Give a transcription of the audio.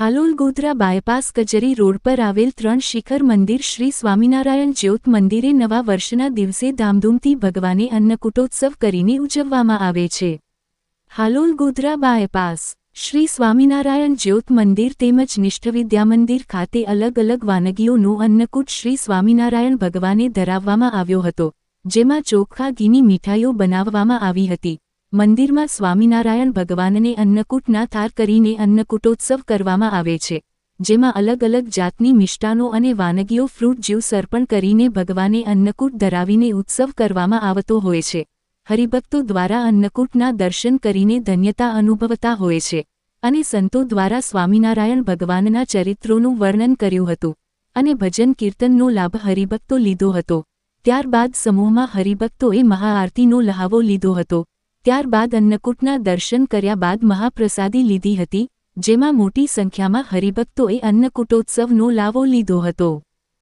Halol Godhra bypass કચેરી road પર આવેલ ત્રણ શિખર મંદિર શ્રી સ્વામિનારાયણ જ્યોત મંદિરે નવા વર્ષના દિવસે ધામધૂમથી ભગવાને અન્નકૂટોત્સવ કરીને ઉજવવામાં આવે છે. હાલોલ ગોધરા બાયપાસ શ્રી સ્વામિનારાયણ જ્યોત મંદિર તેમજ નિષ્ઠવિદ્યા મંદિર ખાતે અલગ અલગ વાનગીઓનો અન્નકૂટ શ્રી સ્વામિનારાયણ ભગવાને ધરાવવામાં આવ્યો હતો, જેમાં ચોખ્ખા ઘીની મીઠાઈઓ બનાવવામાં આવી હતી. મંદિરમાં સ્વામિનારાયણ ભગવાનને અન્નકૂટના થાર કરીને અન્નકૂટોત્સવ કરવામાં આવે છે, જેમાં અલગ અલગ જાતની મિષ્ટાનો અને વાનગીઓ ફ્રૂટ જ્યુસ અર્પણ કરીને ભગવાને અન્નકૂટ ધરાવીને ઉત્સવ કરવામાં આવતો હોય છે. હરિભક્તો દ્વારા અન્નકૂટના દર્શન કરીને ધન્યતા અનુભવતા હોય છે અને સંતો દ્વારા સ્વામિનારાયણ ભગવાનના ચરિત્રોનું વર્ણન કર્યું હતું અને ભજન કીર્તનનો લાભ હરિભક્તો લીધો હતો. ત્યારબાદ સમૂહમાં હરિભક્તોએ મહાઆરતીનો લહાવો લીધો હતો ત્યારબાદ અન્નકૂટના દર્શન કર્યા બાદ મહાપ્રસાદી લીધી હતી, જેમાં મોટી સંખ્યામાં હરિભક્તોએ અન્નકૂટોત્સવનો લાવો લીધો હતો.